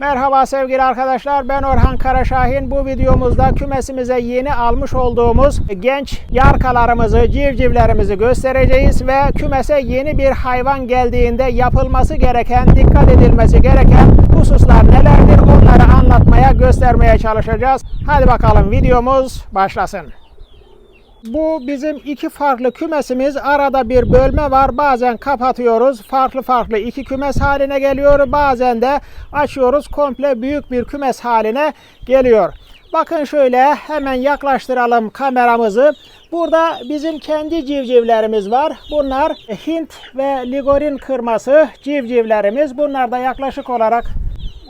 Merhaba sevgili arkadaşlar ben Orhan Karaşahin. Bu videomuzda kümesimize yeni almış olduğumuz genç yarkalarımızı, civcivlerimizi göstereceğiz ve kümese yeni bir hayvan geldiğinde yapılması gereken, dikkat edilmesi gereken hususlar nelerdir onları anlatmaya, göstermeye çalışacağız. Hadi bakalım videomuz başlasın. Bu bizim iki farklı kümesimiz. Arada bir bölme var. Bazen kapatıyoruz. Farklı farklı iki kümes haline geliyor. Bazen de açıyoruz. Komple büyük bir kümes haline geliyor. Bakın şöyle hemen yaklaştıralım kameramızı. Burada bizim kendi civcivlerimiz var. Bunlar Hint ve Ligorin kırması civcivlerimiz. Bunlar da yaklaşık olarak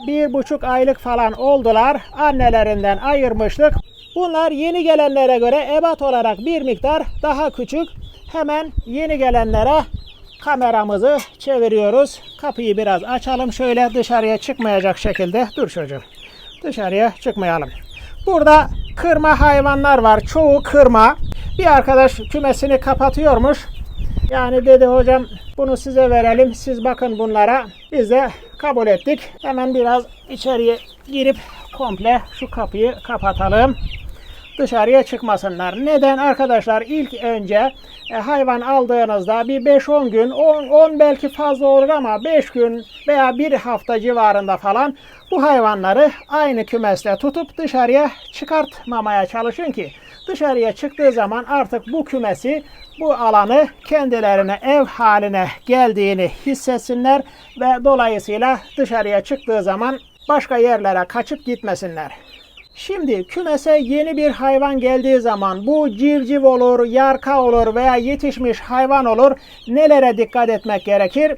bir buçuk aylık falan oldular. Annelerinden ayırmıştık. Bunlar yeni gelenlere göre ebat olarak bir miktar daha küçük. Hemen yeni gelenlere kameramızı çeviriyoruz. Kapıyı biraz açalım şöyle dışarıya çıkmayacak şekilde. Dur çocuğum. Dışarıya çıkmayalım. Burada kırma hayvanlar var. Çoğu kırma. Bir arkadaş kümesini kapatıyormuş. Yani dedi hocam bunu size verelim. Siz bakın bunlara. Biz de kabul ettik. Hemen biraz içeriye girip komple şu kapıyı kapatalım. Dışarıya çıkmasınlar. Neden arkadaşlar? İlk önce e, hayvan aldığınızda bir 5-10 gün, 10, 10 belki fazla olur ama 5 gün veya bir hafta civarında falan bu hayvanları aynı kümeste tutup dışarıya çıkartmamaya çalışın ki dışarıya çıktığı zaman artık bu kümesi, bu alanı kendilerine ev haline geldiğini hissetsinler ve dolayısıyla dışarıya çıktığı zaman başka yerlere kaçıp gitmesinler. Şimdi kümese yeni bir hayvan geldiği zaman bu civciv olur, yarka olur veya yetişmiş hayvan olur nelere dikkat etmek gerekir?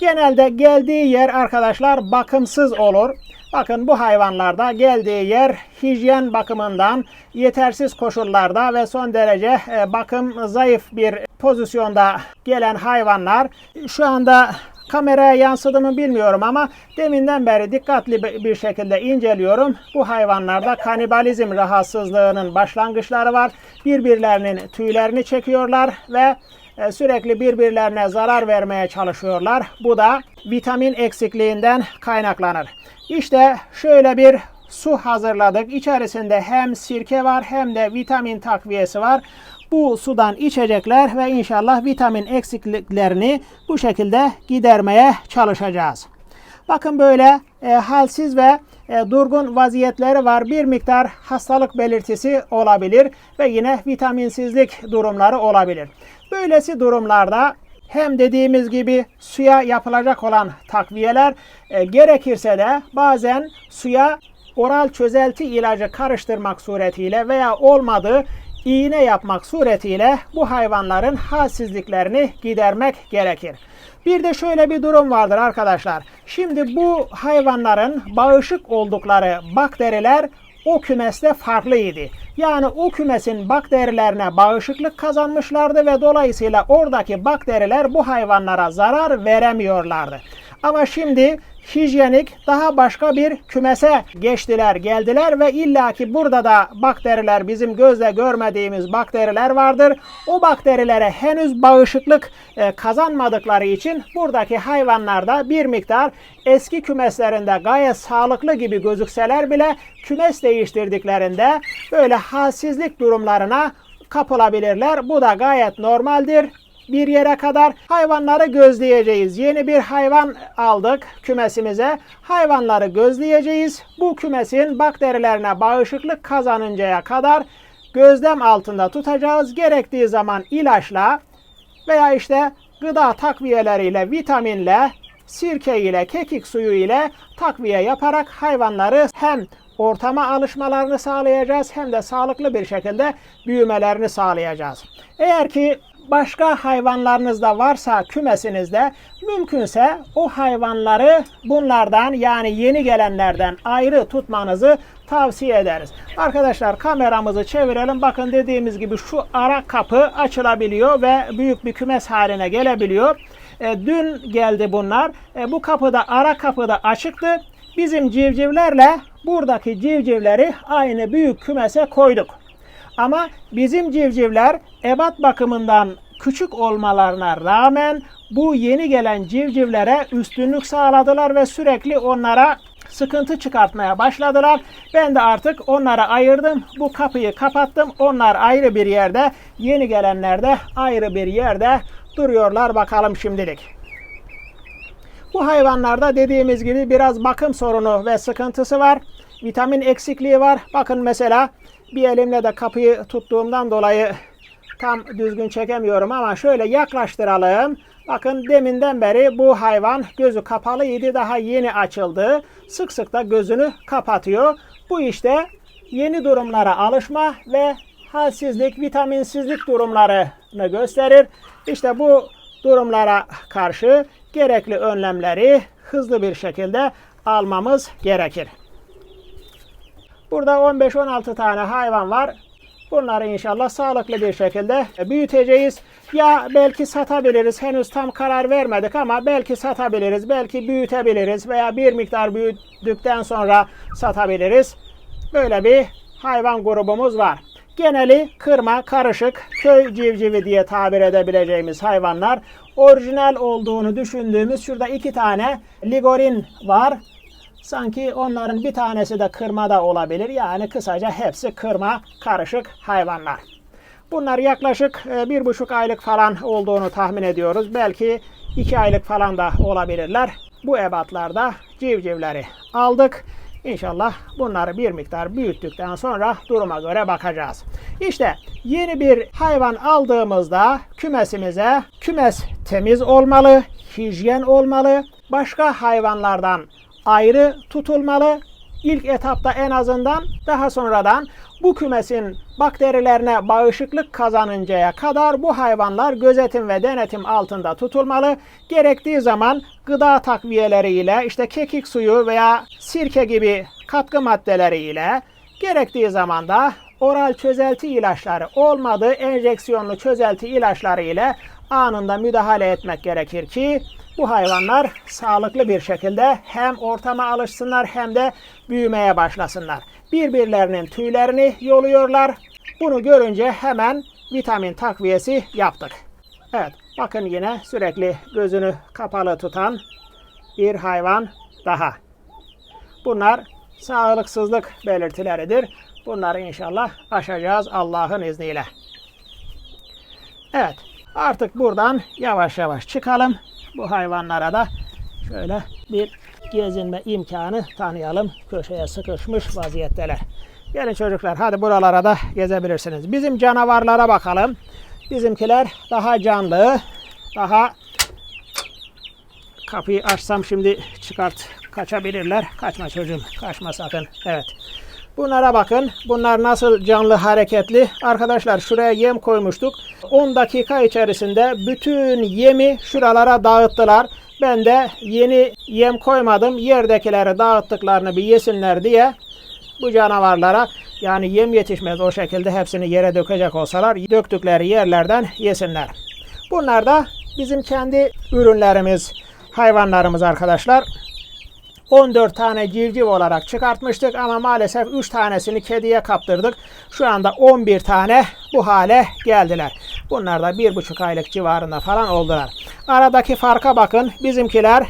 Genelde geldiği yer arkadaşlar bakımsız olur. Bakın bu hayvanlarda geldiği yer hijyen bakımından yetersiz koşullarda ve son derece e, bakım zayıf bir pozisyonda gelen hayvanlar. Şu anda kameraya yansıdı mı bilmiyorum ama deminden beri dikkatli bir şekilde inceliyorum. Bu hayvanlarda kanibalizm rahatsızlığının başlangıçları var. Birbirlerinin tüylerini çekiyorlar ve e, sürekli birbirlerine zarar vermeye çalışıyorlar. Bu da vitamin eksikliğinden kaynaklanır. İşte şöyle bir su hazırladık. İçerisinde hem sirke var hem de vitamin takviyesi var. Bu sudan içecekler ve inşallah vitamin eksikliklerini bu şekilde gidermeye çalışacağız. Bakın böyle e, halsiz ve e, durgun vaziyetleri var. Bir miktar hastalık belirtisi olabilir ve yine vitaminsizlik durumları olabilir. Böylesi durumlarda hem dediğimiz gibi suya yapılacak olan takviyeler e, gerekirse de bazen suya oral çözelti ilacı karıştırmak suretiyle veya olmadı iğne yapmak suretiyle bu hayvanların halsizliklerini gidermek gerekir. Bir de şöyle bir durum vardır arkadaşlar. Şimdi bu hayvanların bağışık oldukları bakteriler o kümeste farklıydı. Yani o kümesin bakterilerine bağışıklık kazanmışlardı ve dolayısıyla oradaki bakteriler bu hayvanlara zarar veremiyorlardı. Ama şimdi hijyenik daha başka bir kümese geçtiler, geldiler ve illaki burada da bakteriler bizim gözle görmediğimiz bakteriler vardır. O bakterilere henüz bağışıklık e, kazanmadıkları için buradaki hayvanlarda bir miktar eski kümeslerinde gayet sağlıklı gibi gözükseler bile kümes değiştirdiklerinde böyle halsizlik durumlarına kapılabilirler. Bu da gayet normaldir bir yere kadar hayvanları gözleyeceğiz. Yeni bir hayvan aldık kümesimize. Hayvanları gözleyeceğiz. Bu kümesin bakterilerine bağışıklık kazanıncaya kadar gözlem altında tutacağız. Gerektiği zaman ilaçla veya işte gıda takviyeleriyle, vitaminle, sirke ile, kekik suyu ile takviye yaparak hayvanları hem ortama alışmalarını sağlayacağız hem de sağlıklı bir şekilde büyümelerini sağlayacağız. Eğer ki başka hayvanlarınız da varsa kümesinizde mümkünse o hayvanları bunlardan yani yeni gelenlerden ayrı tutmanızı tavsiye ederiz. Arkadaşlar kameramızı çevirelim. Bakın dediğimiz gibi şu ara kapı açılabiliyor ve büyük bir kümes haline gelebiliyor. E, dün geldi bunlar. E, bu kapıda ara kapıda açıktı. Bizim civcivlerle buradaki civcivleri aynı büyük kümese koyduk. Ama bizim civcivler ebat bakımından küçük olmalarına rağmen bu yeni gelen civcivlere üstünlük sağladılar ve sürekli onlara sıkıntı çıkartmaya başladılar. Ben de artık onlara ayırdım. Bu kapıyı kapattım. Onlar ayrı bir yerde, yeni gelenler de ayrı bir yerde duruyorlar bakalım şimdilik. Bu hayvanlarda dediğimiz gibi biraz bakım sorunu ve sıkıntısı var. Vitamin eksikliği var. Bakın mesela bir elimle de kapıyı tuttuğumdan dolayı tam düzgün çekemiyorum ama şöyle yaklaştıralım. Bakın deminden beri bu hayvan gözü kapalıydı. Daha yeni açıldı. Sık sık da gözünü kapatıyor. Bu işte yeni durumlara alışma ve halsizlik, vitaminsizlik durumlarını gösterir. İşte bu durumlara karşı gerekli önlemleri hızlı bir şekilde almamız gerekir. Burada 15-16 tane hayvan var. Bunları inşallah sağlıklı bir şekilde büyüteceğiz. Ya belki satabiliriz. Henüz tam karar vermedik ama belki satabiliriz. Belki büyütebiliriz veya bir miktar büyüdükten sonra satabiliriz. Böyle bir hayvan grubumuz var. Geneli kırma, karışık, köy civcivi diye tabir edebileceğimiz hayvanlar. Orijinal olduğunu düşündüğümüz şurada iki tane ligorin var. Sanki onların bir tanesi de kırma da olabilir. Yani kısaca hepsi kırma, karışık hayvanlar. Bunlar yaklaşık e, bir buçuk aylık falan olduğunu tahmin ediyoruz. Belki iki aylık falan da olabilirler. Bu ebatlarda civcivleri aldık. İnşallah bunları bir miktar büyüttükten sonra duruma göre bakacağız. İşte yeni bir hayvan aldığımızda kümesimize kümes temiz olmalı, hijyen olmalı, başka hayvanlardan ayrı tutulmalı. İlk etapta en azından daha sonradan bu kümesin bakterilerine bağışıklık kazanıncaya kadar bu hayvanlar gözetim ve denetim altında tutulmalı. Gerektiği zaman gıda takviyeleriyle işte kekik suyu veya sirke gibi katkı maddeleriyle gerektiği zaman da oral çözelti ilaçları olmadığı enjeksiyonlu çözelti ilaçları ile anında müdahale etmek gerekir ki bu hayvanlar sağlıklı bir şekilde hem ortama alışsınlar hem de büyümeye başlasınlar. Birbirlerinin tüylerini yoluyorlar. Bunu görünce hemen vitamin takviyesi yaptık. Evet bakın yine sürekli gözünü kapalı tutan bir hayvan daha. Bunlar sağlıksızlık belirtileridir. Bunları inşallah aşacağız Allah'ın izniyle. Evet artık buradan yavaş yavaş çıkalım bu hayvanlara da şöyle bir gezinme imkanı tanıyalım. Köşeye sıkışmış vaziyetteler. Gelin çocuklar hadi buralara da gezebilirsiniz. Bizim canavarlara bakalım. Bizimkiler daha canlı, daha kapıyı açsam şimdi çıkart kaçabilirler. Kaçma çocuğum, kaçma sakın. Evet. Bunlara bakın. Bunlar nasıl canlı hareketli. Arkadaşlar şuraya yem koymuştuk. 10 dakika içerisinde bütün yemi şuralara dağıttılar. Ben de yeni yem koymadım. Yerdekileri dağıttıklarını bir yesinler diye bu canavarlara yani yem yetişmez o şekilde hepsini yere dökecek olsalar döktükleri yerlerden yesinler. Bunlar da bizim kendi ürünlerimiz, hayvanlarımız arkadaşlar. 14 tane civciv olarak çıkartmıştık ama maalesef 3 tanesini kediye kaptırdık. Şu anda 11 tane bu hale geldiler. Bunlar da 1,5 aylık civarında falan oldular. Aradaki farka bakın. Bizimkiler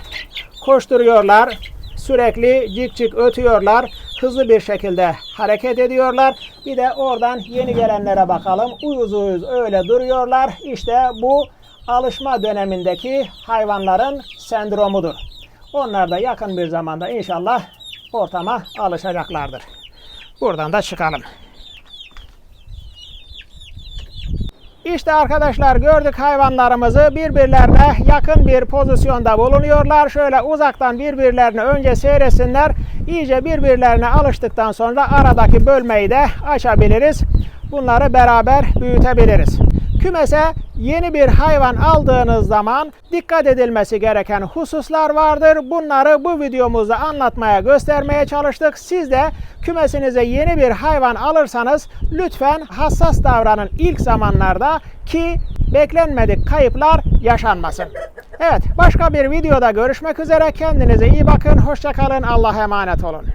koşturuyorlar. Sürekli cik cik ötüyorlar. Hızlı bir şekilde hareket ediyorlar. Bir de oradan yeni gelenlere bakalım. Uyuz uyuz öyle duruyorlar. İşte bu alışma dönemindeki hayvanların sendromudur. Onlar da yakın bir zamanda inşallah ortama alışacaklardır. Buradan da çıkalım. İşte arkadaşlar gördük hayvanlarımızı birbirlerine yakın bir pozisyonda bulunuyorlar. Şöyle uzaktan birbirlerini önce seyretsinler. İyice birbirlerine alıştıktan sonra aradaki bölmeyi de açabiliriz. Bunları beraber büyütebiliriz. Kümese yeni bir hayvan aldığınız zaman dikkat edilmesi gereken hususlar vardır. Bunları bu videomuzda anlatmaya, göstermeye çalıştık. Siz de kümesinize yeni bir hayvan alırsanız lütfen hassas davranın ilk zamanlarda ki beklenmedik kayıplar yaşanmasın. Evet, başka bir videoda görüşmek üzere. Kendinize iyi bakın. Hoşçakalın. Allah'a emanet olun.